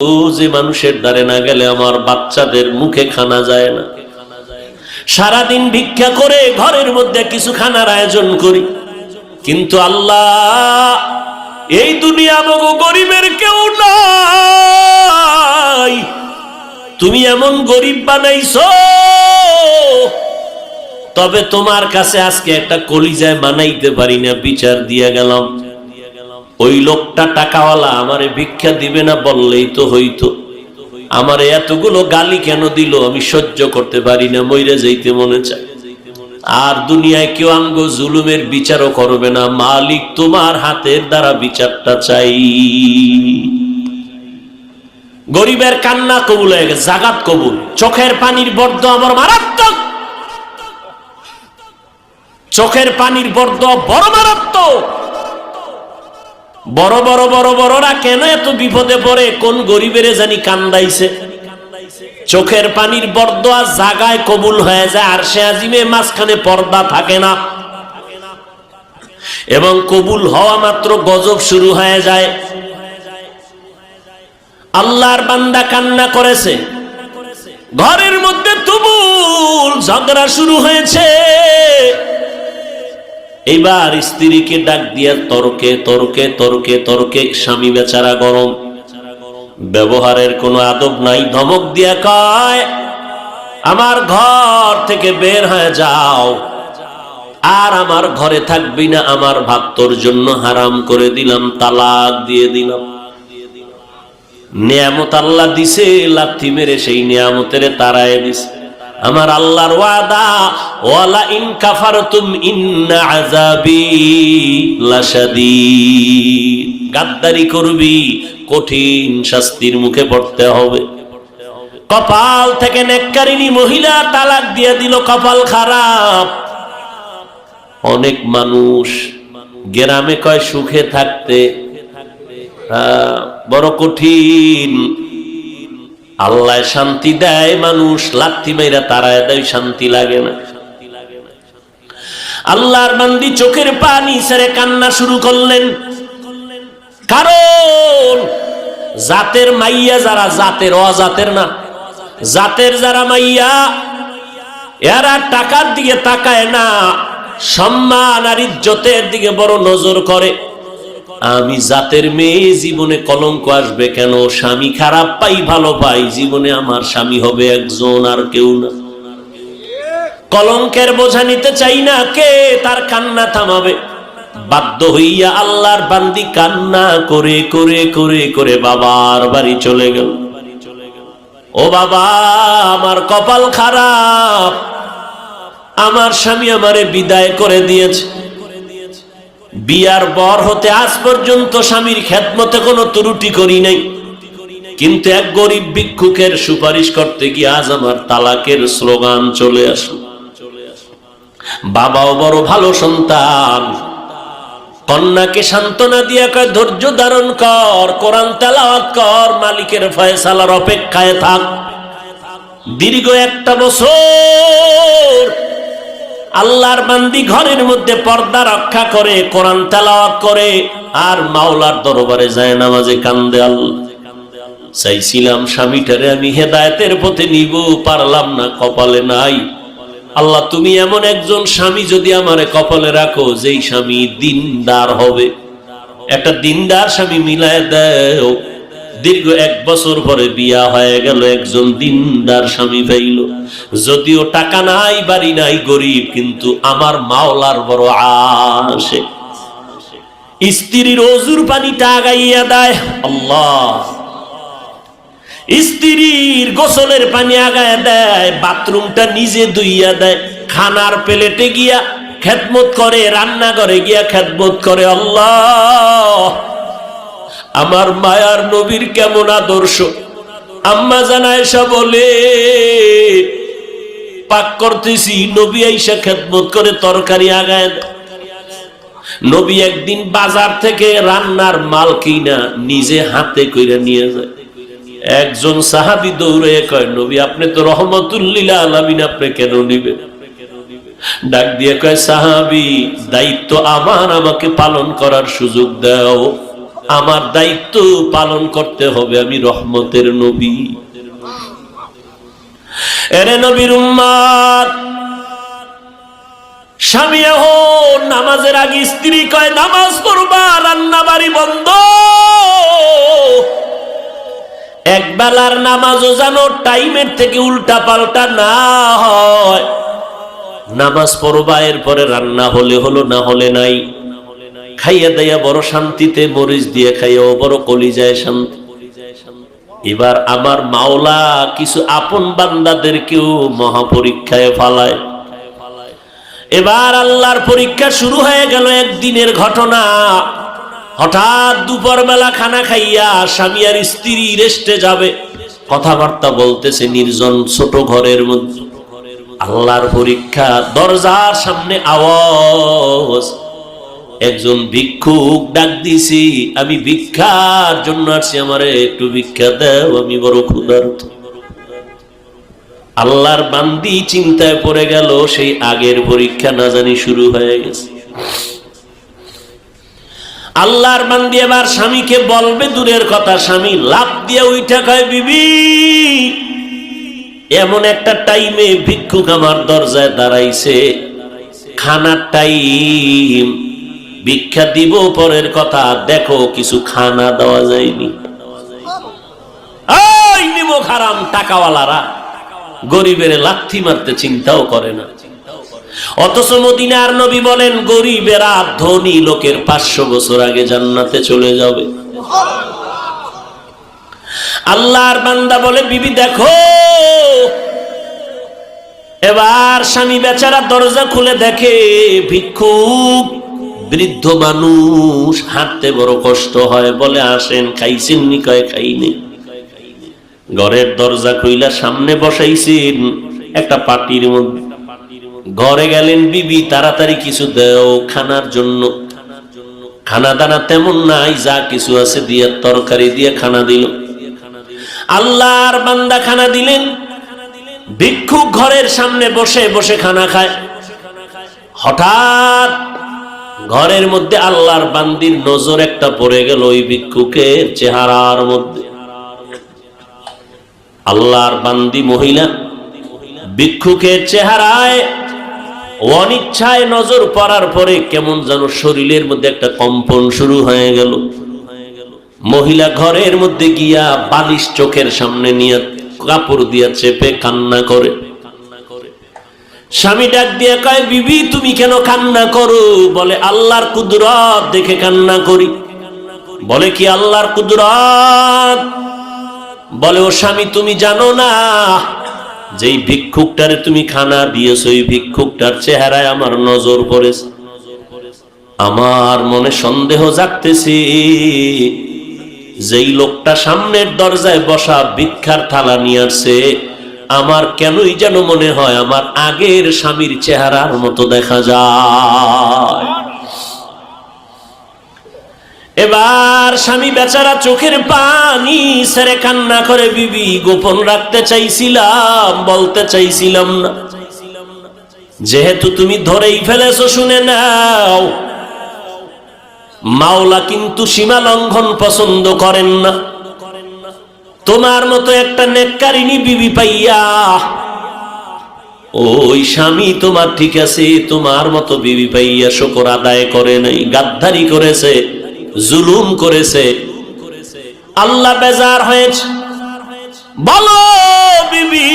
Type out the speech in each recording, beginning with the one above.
ও যে মানুষের দ্বারে না গেলে আমার বাচ্চাদের মুখে খানা যায় না। সারাদিন ভিক্ষা করে ঘরের মধ্যে কিছু খানার আয়োজন করি। কিন্তু আল্লাহ, এই দুনিয়া মগো গরিবের কেউ নাই। তুমি এমন গরিব বানাইছো, তবে তোমার কাছে আজকে একটা কলিজায় বানাইতে পারি না, বিচার দিয়ে গেলাম। ওই লোকটা টাকাওয়ালা আমারে ভিক্ষা দিবে না বললেই তো হইতো। আমার এতগুলো গালি কেন দিল আমি সহ্য করতে পারি না, মইরে যাইতে মনে চায়। আর দুনিয়ায় কেউ আঙ্গ জুলুমের বিচারও করবে না, মালিক তোমার হাতের দ্বারা বিচারটা চাই। গরিবের কান্না কবুল হয়ে গেছে, জাগাত কবুল। চোখের পানির বর্দ আমার মারাত্মক। চোখের পানির বর্দ বড় মারাত্মক। বড় বড় বড় বড়রা কেন এত বিপদে পড়ে? কোন গরিবের জানি কান্দাইছে। চোখের পানির বরদোয়া জাগায় কবুল হয়ে যায়, আর সে আজিমে মাঝখানে পর্দা থাকে না। এবং কবুল হওয়া মাত্র গজব শুরু হয়ে যায়। আল্লাহর বান্দা কান্না করেছে। ঘরের মধ্যে তুবুল ঝগড়া শুরু হয়েছে। এবার স্ত্রীকে ডাক দিয়া তর্কে তর্কে তর্কে তর্কে, স্বামী বেচারা গরম। ব্যবহারের কোনো আদব নাই। ধমক দিয়া কয়, আমার ঘর থেকে বের হয়ে যাও। আর আমার ঘরে থাকবি না। আমার ভাত জন্য হারাম করে দিলাম। তালাক দিয়ে দিলাম। নিয়ামত আল্লাহ দিছে, লাথি মেরে সেই নিয়ামতের তারায় দিছে। আমার আল্লাহর ওয়াদা, ওয়ালা ইন কাফারতুম ইন্না আযাবি লাশাদীদ। গাদ্দারি করবি, কঠিন শাস্তির মুখে পড়তে হবে। কপাল থেকে নেককারিনী মহিলা তালাক দিয়ে দিল, কপাল খারাপ। অনেক মানুষ গ্রামে কয়, সুখে থাকতে বড় কঠিন আল্লাহ শান্তি দেয়, মানুষ লাথি মেয়েরা তারায় দেয়, শান্তি লাগে না। আল্লাহর বান্দি চোখের পানি ছেড়ে কান্না শুরু করলেন। কারণ জাতের মাইয়া যারা, জাতের অজাতের না। জাতের যারা মাইয়া, এরা টাকার দিকে তাকায় না, সম্মান আর ইজ্জতের দিকে বড় নজর করে। আমি জাতের মেয়ে, জীবনে কলঙ্ক আসবে কেন? স্বামী খারাপ পাই, ভালো পাই। জীবনে আমার স্বামী হবে একজন আর কেউ না। কলঙ্কের বোঝা নিতে চাই না কে, তার কান্না থামাবে। বাধ্য হইয়া আল্লাহর বান্দি কান্না করে করে করে করে বাবার বাড়ি চলে গেল। ও বাবা, আমার কপাল খারাপ। আমার স্বামী আমারে বিদায় করে দিয়েছে। বিয়ার বর হতে আজ পর্যন্ত স্বামীর খেদমতে কোনো ত্রুটি করি নাই। কিন্তু এক গরিব ভিক্ষুকের সুপারিশ করতে গিয়ে আজ আমার তালাকের স্লোগান চলে আসলো। বাবাও বড় ভালো সন্তান। কন্যাকে সান্ত্বনা দিয়া কয়, ধৈর্য ধারণ কর, কোরআন তেলাওয়াত কর, মালিকের ফয়সালার অপেক্ষায় থাক। দীর্ঘ একটা বছর আল্লাহর বান্দি ঘরের মধ্যে পর্দা রক্ষা করে, কোরআন তেলাওয়াত করে, আর মাওলার দরবারে যায় নামাজে কান্দে আল্লাহ। চাইছিলাম স্বামীটারে আমি হেদায়েতের পথে নিব, পারলাম না, কপালে নাই। আল্লাহ, তুমি এমন একজন স্বামী যদি আমারে কপালে রাখো, যেই স্বামী দিনদার হবে। একটা দিনদার স্বামী মিলায় দেও। দীর্ঘ এক বছর পরে বিয়া হয়ে গেল, একজন দিনদার স্বামী পাইল। যদিও টাকা নাই, বাড়ি নাই, গরিব, কিন্তু আমার মাওলার বড় আসে স্ত্রীর অজুর পানিটা আগাইয়া দেয়, আল্লাহ। স্ত্রীর গোসলের পানি আগায় দেয়, বাথরুমটা নিজে ধুইয়া দেয়, খানার প্লেটে গিয়া খেদমত করে রান্না করে গিয়া খেদমত করে, আল্লাহ। আমার মায়ার নবীর কেমন আদর্শ? আম্মা জানায়সা বলে, পাক করতেছি, নবী আইসা খেদমত করে তরকারি আগায় নবী একদিন বাজার থেকে রান্নার মাল কিনা নিজে হাতে কইরা নিয়ে যায়। একজন সাহাবি দৌড়ে কয়, নবী, আপনি তো রহমতুল্লিলা আলামিন, আপনি কেন নিবেন? ডাক দিয়ে কয়, সাহাবি, দায়িত্ব আমার, আমাকে পালন করার সুযোগ দাও। আমার দায়িত্ব পালন করতে হবে আমি রহমতের নবী। এরে নবীর উম্মাদ, স্বামী এখন নামাজের আগে স্ত্রী কয়, নামাজ পড়বা রান্না বাড়ি বন্ধ। এক বেলার নামাজও যেন টাইমের থেকে উল্টা পাল্টা না হয়। নামাজ পড়বা, এরপরে রান্না হলে হলো, না হলে নাই। খাইয়া দেয়া বড় শান্তিতে মরিচ দিয়ে খাইয়াও বড় কলি যায় শান্তি। এবার আমার মাওলা কিছু আপন বান্দাদেরকেও মহাপরীক্ষায় ফালায়। এবার আল্লাহর পরীক্ষা শুরু হয়ে গেল একদিনের ঘটনা। হঠাৎ দুপুর বেলা খানা খাইয়া স্বামী আর স্ত্রী রেস্টে যাবে। কথাবার্তা বলতেছে নির্জন ছোট ঘরের মধ্যে। আল্লাহর পরীক্ষা দরজার সামনে আওয়াজ। একজন ভিক্ষুক ডাক দিছি, আমি ভিক্ষার জন্য আসছি, আমারে একটু ভিক্ষা দাও, আমি বড় ক্ষুধার্ত। আল্লাহর বান্দি চিন্তায় পড়ে গেল, সেই আগের পরীক্ষা না জানি শুরু হয়ে গেছে। আল্লাহর বান্দি এবার স্বামীকে বলবে, দূরের কথা, স্বামী লাভ দিয়ে উইঠা কয়, বিবি, এমন একটা টাইমে ভিক্ষুক আমার দরজায় দাঁড়াইছে। খানার টাইম ভিক্ষা দিব পরের কথা, দেখো কিছু খানা দেওয়া যায়নি। গরিবের লাথি মারতে চিন্তাও করে না। অথচ মদিনার নবী বলেন, গরিবেরা ধনী লোকের পাঁচশো বছর আগে জান্নাতে চলে যাবে। আল্লাহর বান্দা বলে, বিবি, দেখো, এবার স্বামী বেচারা দরজা খুলে দেখে ভিক্ষুক বৃদ্ধ মানুষ হাঁটতে বড় কষ্ট হয়, বলে আসেন, খাইছেন নি কয় খাইনি? ঘরের দরজা খুইলা সামনে বসাইছেন, একটা পাটির মধ্যে। ঘরে গেলেন, বিবি, তাড়াতাড়ি কিছু দেও, খানার জন্য। খানা দানা তেমন নাই, যা কিছু আছে দিয়ে তরকারি দিয়ে খানা দিল। আল্লাহর বান্দা খানা দিলেন। ভিক্ষুক ঘরের সামনে বসে বসে খানা খায়। হঠাৎ ঘরের মধ্যে আল্লাহর বান্দির নজর একটা পড়ে গেল ওই ভিক্ষুকের চেহারার মধ্যে। আল্লাহর বান্দি মহিলা ভিক্ষুকের চেহারায় অনিচ্ছায় নজর পড়ার পরে কেমন যেন শরীরের মধ্যে একটা কম্পন শুরু হয়ে গেল। মহিলা ঘরের মধ্যে গিয়া বালিশ চোখের সামনে নিয়ে কাপড় দিয়া চেপে কান্না করে। স্বামী ডাক দিয়ে কয়, বিবি, তুমি কেন কান্না করো? বলে, আল্লাহর কুদরত দেখে কান্না করি। বলে, কি আল্লাহর কুদরত? বলে, ও স্বামী, তুমি জানো না, যেই ভিক্ষুকটারে তুমি খানা দিয়েছ, ওই ভিক্ষুকটার চেহারায় আমার নজর পড়েছে। আমার মনে সন্দেহ জাগতেছে যেই লোকটা সামনের দরজায় বসা ভিক্ষার থালা নিয়ে আসছে আমার কেনই যেন মনে হয় আমার আগের স্বামীর চেহারার মতো দেখা যায়। এবার স্বামী বেচারা চোখের পানি সেরে কান্না করে, বিবি, গোপন রাখতে চাইছিলাম, বলতে চাইছিলাম না। যেহেতু তুমি ধরেই ফেলেছো, শুনে নাও। মাওলা কিন্তু সীমা লঙ্ঘন পছন্দ করেন না। তোমার মতো একটা নেককারিনী বিবি পাইয়া, ওই স্বামী তোমার ঠিক আছে, তোমার মতো বিবি পাইয়া শকর আদায় করে নাই, গাদ্দারি করেছে, জুলুম করেছে। আল্লাহ বেজার হয়েছে। বলো বিবি,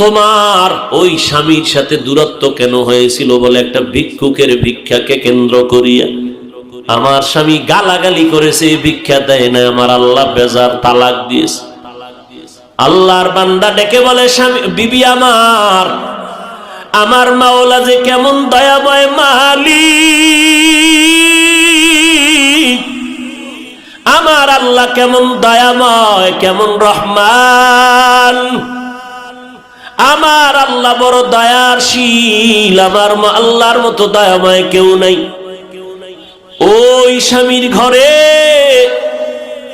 তোমার ওই স্বামীর সাথে দূরত্ব কেন হয়েছিল বলে একটা ভিক্ষুকের ভিক্ষাকে কেন্দ্র করিয়া আমার স্বামী গালাগালি করেছে, ভিক্ষা দেয় না আমার আল্লাহ বেজার তালাক দিয়েছে। আল্লাহর বান্দা ডেকে বলে, স্বামী, বিবি আমার আমার মাওলা যে কেমন দয়াময় মালি আমার আল্লাহ কেমন দয়াময়, কেমন রহমান। আমার আল্লাহ বড় দয়ার শীল আমার আল্লাহর মতো দয়াময় কেউ নাই। ওই স্বামীর ঘরে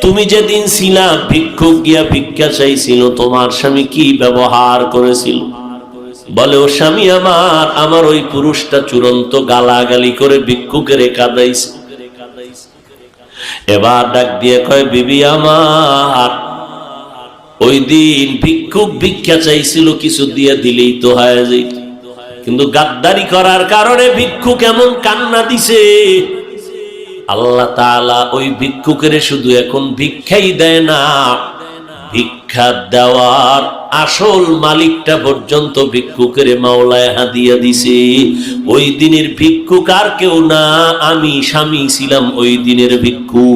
তুমি যেদিন ছিলা, ভিক্ষুক গিয়া ভিক্ষা চাইছিল, তোমার স্বামী কি ব্যবহার করেছিল? বলে, ও স্বামী আমার আমার ওই পুরুষটা চূড়ান্ত গালাগালি করে ভিক্ষুকের কাদাইছে এবার ডাক দিয়ে কয়, বিবি আমার, ওই দিন ভিক্ষুক ভিক্ষা চাইছিল, কিছু দিয়ে দিলেই তো হয়ে কিন্তু গাদ্দারি করার কারণে ভিক্ষুক এমন কান্না দিছে আল্লাহ তাআলা ওই ভিক্ষুকের শুধু এখন ভিক্ষাই দেয় না। ভিক্ষা দেওয়ার আসল মালিকটা পর্যন্ত ভিক্ষুকের মাওলায় হাদিয়া দিছে। ওই দিনের ভিক্ষুক আর কেউ না, আমি স্বামী ছিলাম ওই দিনের ভিক্ষু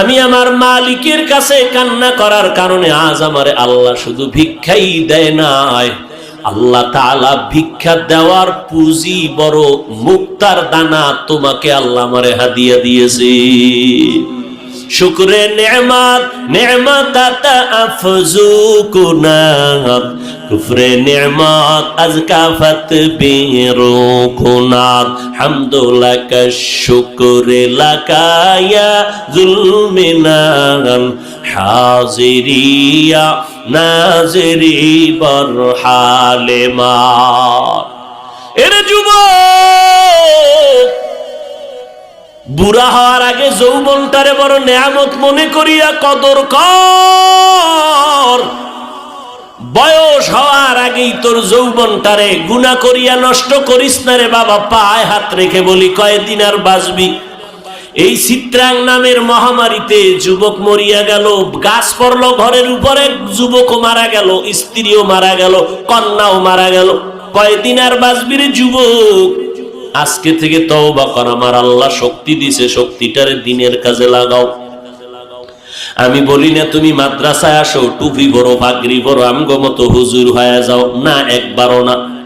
আমি আমার মালিকের কাছে কান্না করার কারণে আজ আমার আল্লাহ শুধু ভিক্ষাই দেয় নাই। আল্লাহ তাআলা ভিক্ষা দেওয়ার পুঁজি বড় মুক্তার দানা তোমাকে আল্লাহ মারে হাদিয়া দিয়েছে। শুক্রে নেমাত নেমাত কুফরে নেমাত আজ কাফত বেরো কুনাত হামদুল্লাহ শুক্রে লাকায়া জুলমিনাল হাজিরিয়া নাজরি বরহালে মা এর যুবক! বুড়া হওয়ার আগে যৌবনটারে বড় নেয়ামত মনে করিয়া কদর কর। বয়স হওয়ার আগেই তোর যৌবনটারে গুণা করিয়া নষ্ট করিস না রে বাবা, পায়ে হাত রেখে বলি কয়েকদিন আর বাঁচবি? এই চিত্রাং নামের মহামারীতে যুবক মরিয়া গেল, গাছ পড়ল, ঘরের উপরে যুবকও মারা গেল, স্ত্রীও মারা গেল, কন্যাও মারা গেল। কয়েকদিন আর বাঁচবি রে যুবক? আজকে থেকে তওবা কর, আমার আল্লাহ শক্তি দিছে, শক্তিটারে দিনের কাজে লাগাও। আমি বলি না তুমি মাদ্রাসায় আসো, টুপি বড় পাগড়ি বড় আমগো মতো হুজুর হয়ে যাও। না, একবারও না।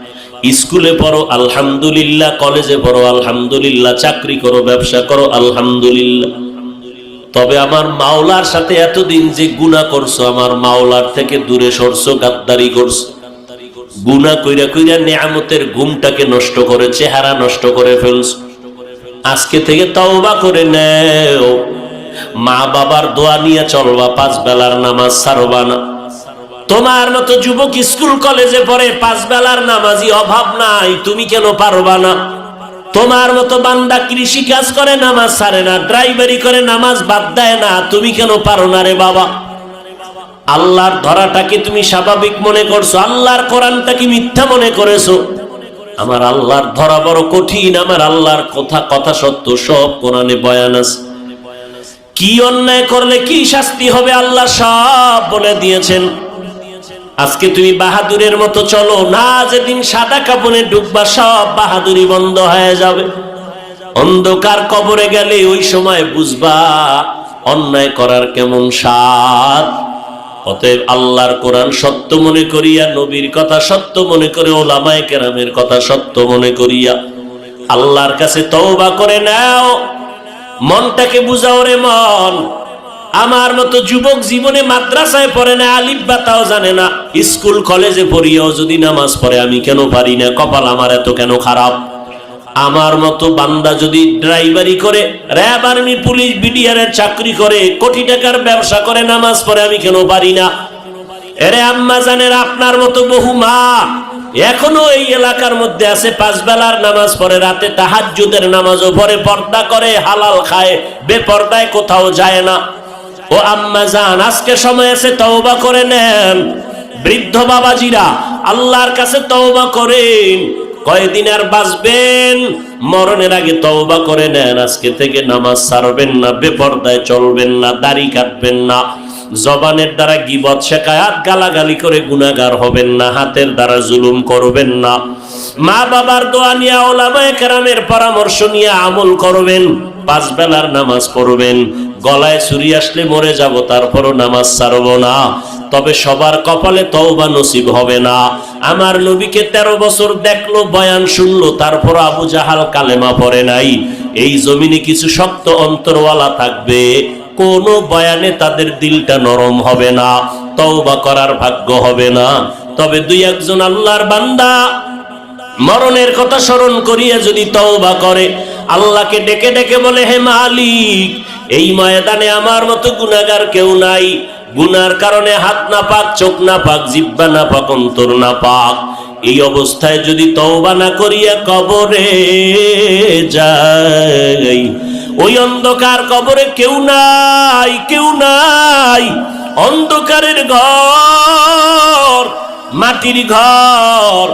স্কুলে পড়ো, আলহামদুলিল্লাহ। কলেজে পড়ো, আলহামদুলিল্লাহ। চাকরি করো, ব্যবসা করো, আলহামদুলিল্লাহ। তবে আমার মাওলার সাথে এতদিন যে গুণা করছ, আমার মাওলার থেকে দূরে সরছো, গাদ্দারি করছ। গুনা কইরা কইরা নেয়ামতের ঘুমটাকে নষ্ট করে, চেহারা নষ্ট করে ফেলছ। আজকে থেকে তওবা করে নেও। মা বাবার দোয়া নিয়ে চলবা, পাঁচ বেলার নামাজ ছাড়বা না। তোমার মতো যুবক স্কুল কলেজে পড়ে পাঁচ বেলার নামাজি অভাব নাই, তুমি কেন পারবা না? তোমার মতো বান্দা কৃষি কাজ করে, নামাজ ছাড়ে না, ড্রাইভারি করে, নামাজ বাদ দেয় না, তুমি কেন পারো না রে বাবা? আল্লাহর ধরাটাকে তুমি স্বাভাবিক মনে করছ, আল্লাহর কোরআনটাকে মিথ্যা মনে করেছ। আমার আল্লাহর ধরা বড় কঠিন, আমার আল্লাহর কথা কথা সত্য, সব কোরআনে বয়ান আছে। কি অন্যায় করলে কি শাস্তি হবে আল্লাহ সব বলে দিয়েছেন। আজকে তুমি বাহাদুরের মতো চলো, না যেদিন সাদা কাপড়ে ডুববা, সব বাহাদুরি বন্ধ হয়ে যাবে। অন্ধকার কবরে গেলে ওই সময় বুঝবা, অন্যায় করার কেমন স্বাদ। অতএব আল্লাহর কোরআন সত্য মনে করিয়া, নবীর কথা সত্য মনে করে, ওলামায় কেরামের কথা সত্য মনে করিয়া, আল্লাহর কাছে তওবা করে নাও। মনটাকে বুঝাও রে মন। আমার মতো যুবক জীবনে মাদ্রাসায় পড়ে না, আলিফ বাতাও জানে না। স্কুল, কলেজে পড়িয়াও যদি নামাজ পড়ে, আমি কেন পারি না? কপাল আমার এত কেন খারাপ? আমার মতো বান্দা যদি ড্রাইভারি করে, র্যাব আর্মি, পুলিশ, বিডিআরের চাকরি করে, কোটি টাকার ব্যবসা করে, নামাজ পড়ে, আমি কেন পারি না? এরে আম্মা জানের, আপনার মতো বহু মা এখনও এই এলাকার মধ্যে আছে, পাঁচ বেলার নামাজ পড়ে, রাতে তাহাজ্জুদের নামাজও পড়ে, পর্দা করে, হালাল খায়, বেপর্দায় কোথাও যায় না। ও আম্মা জান, আজকে সময় আছে, তওবা করে নেন। বৃদ্ধ বাবাজিরা, আল্লাহর কাছে তওবা করেন। কয়দিন আর বাঁচবেন? মরণের আগে তওবা করে নেন। আজকে থেকে নামাজ ছাড়বেন না, বেপর্দায় চলবেন না, দাড়ি কাটবেন না। জবানের দ্বারা গিবত শেখায়াত গালাগালি করে গুনাগার হবেন না, হাতের দ্বারা জুলুম করবেন না। মা বাবার দোয়া নিয়ে ওলামায়ে কেরামের পরামর্শ নিয়ে আমল করবেন, পাঁচ বেলার নামাজ পড়বেন, গলায় ছুরি আসলে মরে যাব, তারপরও নামাজ ছাড়বো না। তবে সবার কপালে তওবা নসিব হবে না। আমার নবীকে তেরো বছর দেখল, বয়ান শুনলো তারপর আবু জাহাল কালেমা পড়ে নাই। এই জমিনে কিছু শক্ত অন্তরওয়ালা থাকবে কোনো বয়ানে তাদের দিলটা নরম হবে না, তওবা করার ভাগ্য হবে না। তবে দুই একজন আল্লাহর বান্দা মরণের কথা স্মরণ করিয়া যদি তওবা করে, আল্লাহকে ডেকে ডেকে বলে, হে মালিক, এই ময়দানে আমার মতো গুনাহগার কেউ নাই। গুনার কারণে হাত না পাক চোখ না পাক জিব্বা না পাক অন্তর না পাক এই অবস্থায় যদি তওবা না করিয়া কবরে যাই ওই অন্ধকার কবরে কেউ নাই কেউ নাই। অন্ধকারের ঘর, মাটির ঘর।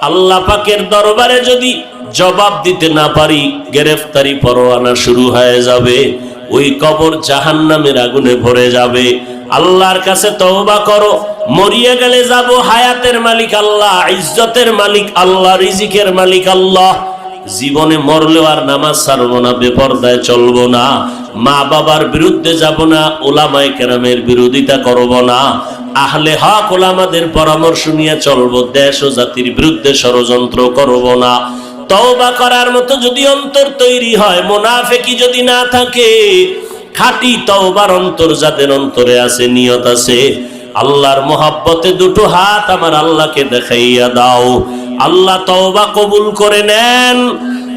আল্লাহ পাকের দরবারে যদি জবাব দিতে না পারি, গ্রেফতারি পরোয়ানা শুরু হয়ে যাবে। ওই কবর জাহান্নামের আগুনে ভরে যাবে। আল্লাহর কাছে তওবা করো, মরিয়া গেলে যাব হায়াতের মালিক আল্লাহ, ইজ্জতের মালিক আল্লাহ, রিজিকের মালিক আল্লাহ। জীবনে মরলেও আর নামাজ ছাড়বো না, বেপর্দায় চলবো না, মা বাবার বিরুদ্ধে যাব না, ওলামায় কেরামের বিরোধিতা করব না, আহলে হক ওলামাদের পরামর্শ নিয়ে চলবো, দেশ ও জাতির বিরুদ্ধে ষড়যন্ত্র করব না। তওবা করার মতো যদি অন্তর তৈরি হয়, মোনাফেকি যদি না থাকে, খাঁটি তওবার অন্তর যাদের অন্তরে আছে, নিয়ত আছে, আল্লাহর মোহাব্বতে দুটো হাত আমার আল্লাহকে দেখাইয়া দাও। আল্লাহ তওবা কবুল করে নেন।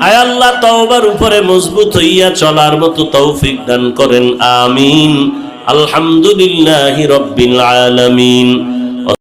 আয় আল্লাহ তওবার উপরে মজবুত হইয়া চলার মতো তৌফিক দান করেন, আমিন। আলহামদুলিল্লাহি রব্বিল আলামিন।